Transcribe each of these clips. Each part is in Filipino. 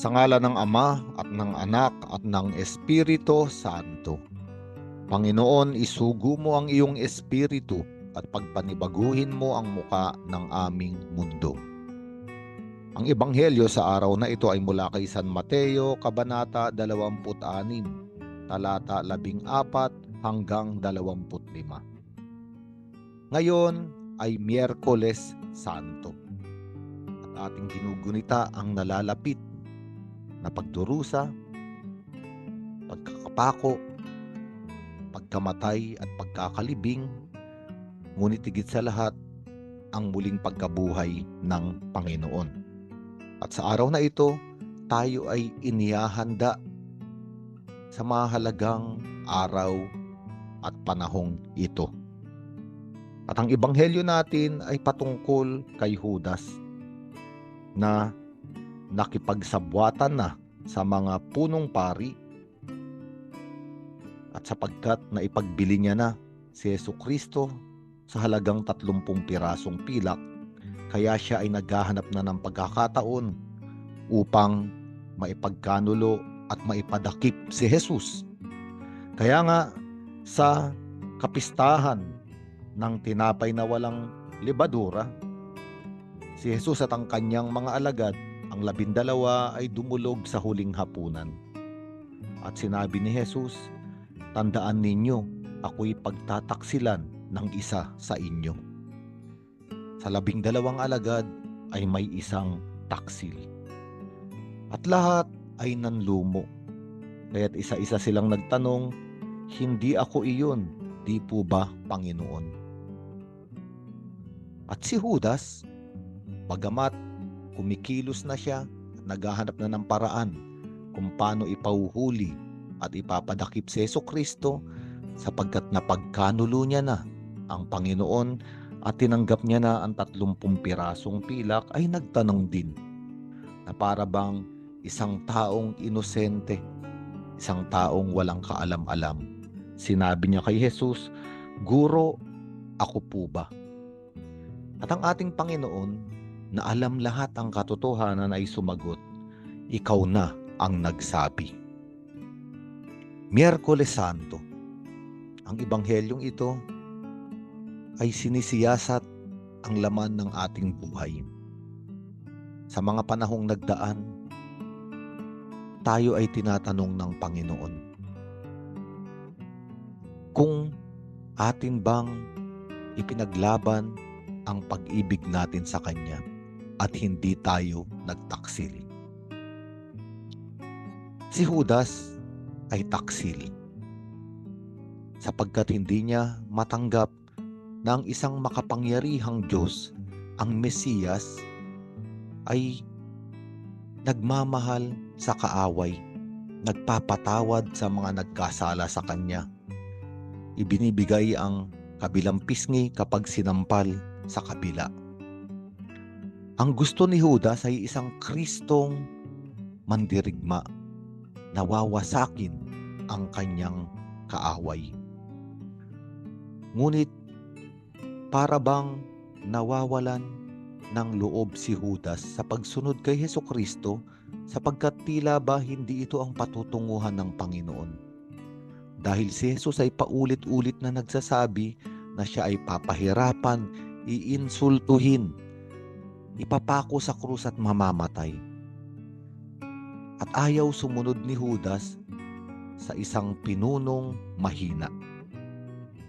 Sa ngala ng Ama at ng Anak at ng Espiritu Santo. Panginoon, isugo mo ang iyong espiritu at pagpanibaguhin mo ang muka ng aming mundo. Ang ebanghelyo sa araw na ito ay mula kay San Mateo, Kabanata 26, talata 14 hanggang 25. Ngayon ay Miyerkules Santo. At ating ginugunita ang nalalapit na pagdurusa, pagkakapako, pagkamatay at pagkakalibing, ngunit higit sa lahat, ang muling pagkabuhay ng Panginoon. At sa araw na ito, tayo ay inihahanda sa mahalagang araw at panahong ito. At ang ebanghelyo natin ay patungkol kay Judas na nakipagsabwatan na sa mga punong pari at sapagkat na ipagbili niya na si Yesu Kristo sa halagang 30 pirasong pilak, kaya siya ay naghahanap na ng pagkakataon upang maipagkanulo at maipadakip si Jesus. Kaya nga sa kapistahan ng tinapay na walang libadura, si Jesus at ang kanyang mga alagad, ang labindalawa ay dumulog sa huling hapunan. At sinabi ni Jesus, Tandaan ninyo, ako'y pagtataksilan ng isa sa inyo. Sa labing dalawang alagad ay may isang taksil. At lahat ay nanlumo. Kaya't isa-isa silang nagtanong, Hindi ako iyon, di po ba Panginoon? At si Judas, bagamat kumikilos na siya at naghahanap na ng paraan kung paano ipauhuli at ipapadakip si Yeso Kristo sapagkat napagkanulo niya na ang Panginoon at tinanggap niya na ang tatlumpung pirasong pilak ay nagtanong din na para bang isang taong inosente, isang taong walang kaalam-alam. Sinabi niya kay Jesus, Guro, ako po ba? At ang ating Panginoon na alam lahat ang katotohanan ay sumagot, Ikaw na ang nagsabi. Miyerkules Santo. Ang ebanghelyong ito ay sinisiyasat ang laman ng ating buhay. Sa mga panahong nagdaan, tayo ay tinatanong ng Panginoon. Kung atin bang ipinaglaban ang pag-ibig natin sa Kanya at hindi tayo nagtaksil. Si Judas ay taksil sapagkat hindi niya matanggap na ang isang makapangyarihang Diyos, ang Mesiyas, ay nagmamahal sa kaaway, nagpapatawad sa mga nagkasala sa Kanya. Ibinibigay ang kabilang pisngi kapag sinampal sa kabila. Ang gusto ni Judas ay isang Kristong mandirigma nawawasakin ang kanyang kaaway. Ngunit para bang nawawalan ng loob si Judas sa pagsunod kay Heso Kristo sapagkat tila ba hindi ito ang patutunguhan ng Panginoon. Dahil si Jesus ay paulit-ulit na nagsasabi na siya ay papahirapan, iinsultuhin, ipapako sa krus at mamamatay at ayaw sumunod ni Judas sa isang pinunong mahina.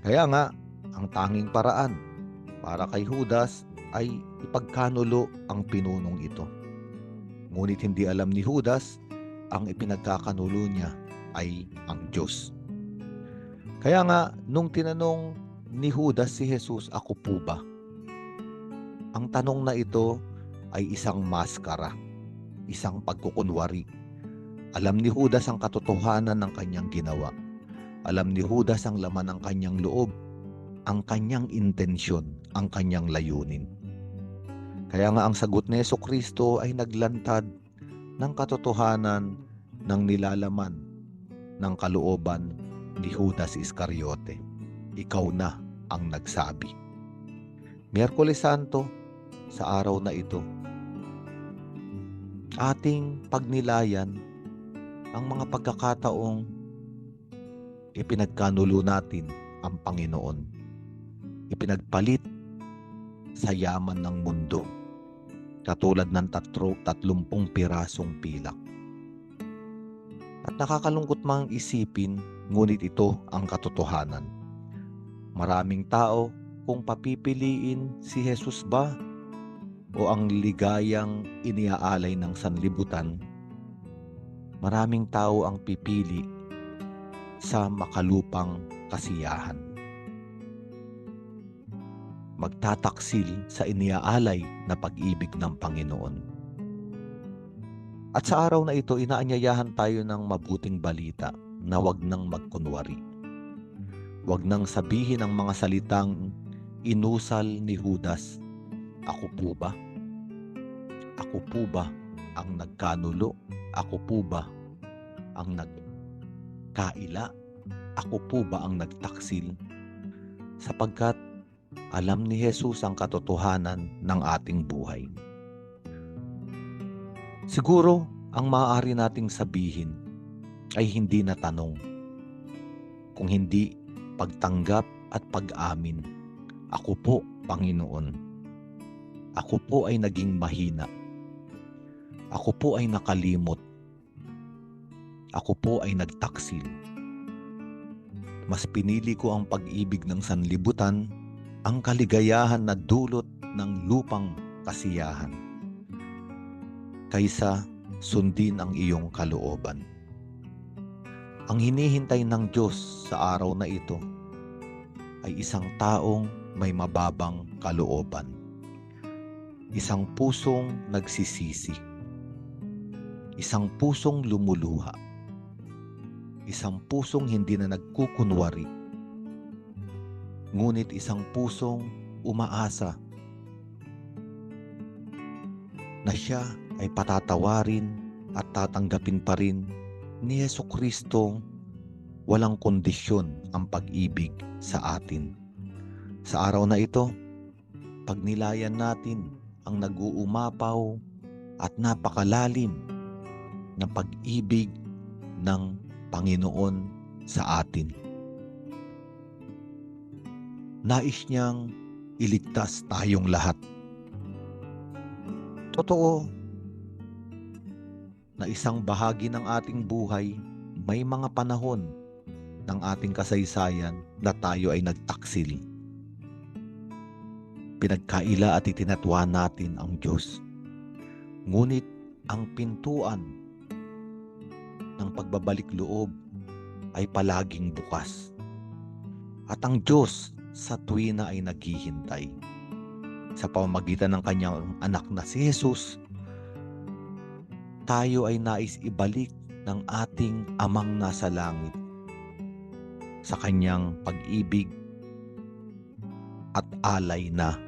Kaya nga, ang tanging paraan para kay Judas ay ipagkanulo ang pinunong ito. Ngunit hindi alam ni Judas, ang ipinagkakanulo niya ay ang Diyos. Kaya nga, nung tinanong ni Judas si Jesus, ako po ba? Ang tanong na ito ay isang maskara, isang pagkukunwari alam ni Judas ang katotohanan ng kanyang ginawa. Alam ni Judas ang laman ng kanyang loob, ang kanyang intensyon, ang kanyang layunin. Kaya nga ang sagot ni Yeso Kristo ay naglantad ng katotohanan ng nilalaman ng kalooban ni Judas Iscariote. Ikaw na ang nagsabi. Miyerkules Santo, sa araw na ito, ating pagnilayan ang mga pagkakataong ipinagkanulo natin ang Panginoon. Ipinagpalit sa yaman ng mundo katulad ng tatro, tatlumpung pirasong pilak. At nakakalungkot mang isipin, ngunit ito ang katotohanan. Maraming tao kung papipiliin si Jesus ba o ang ligayang iniaalay ng sanlibutan, maraming tao ang pipili sa makalupang kasiyahan. Magtataksil sa iniaalay na pag-ibig ng Panginoon. At sa araw na ito, inaanyayahan tayo ng mabuting balita na wag nang magkunwari. Wag nang sabihin ang mga salitang inusal ni Judas, Ako po ba? Ako po ba ang nagkanulo? Ako po ba ang nagkaila? Ako po ba ang nagtaksil? Sapagkat alam ni Jesus ang katotohanan ng ating buhay. Siguro, ang maaari nating sabihin ay hindi na tanong. Kung hindi, pagtanggap at pag-amin. Ako po, Panginoon. Ako po ay naging mahina. Ako po ay nakalimot. Ako po ay nagtaksil. Mas pinili ko ang pag-ibig ng sanlibutan ang kaligayahan na dulot ng lupang kasiyahan kaysa sundin ang iyong kalooban. Ang hinihintay ng Diyos sa araw na ito ay isang taong may mababang kalooban. Isang pusong nagsisisi. Isang pusong lumuluha. Isang pusong hindi na nagkukunwari ngunit isang pusong umaasa na siya ay patatawarin at tatanggapin pa rin ni Yeso Kristo walang kondisyon ang pag-ibig sa atin. Sa araw na ito, pagnilayan natin ang nag-uumapaw at napakalalim na pag-ibig ng Panginoon sa atin nais niyang iligtas tayong lahat. Totoo na isang bahagi ng ating buhay may mga panahon ng ating kasaysayan na tayo ay nagtaksil. Pinagkaila at itinatwa natin ang Diyos. Ngunit ang pintuan ng pagbabalik loob ay palaging bukas. At ang Diyos sa tuwina ay naghihintay. Sa pamamagitan ng kanyang anak na si Jesus, tayo ay nais ibalik ng ating amang nasa langit sa kanyang pag-ibig at alay na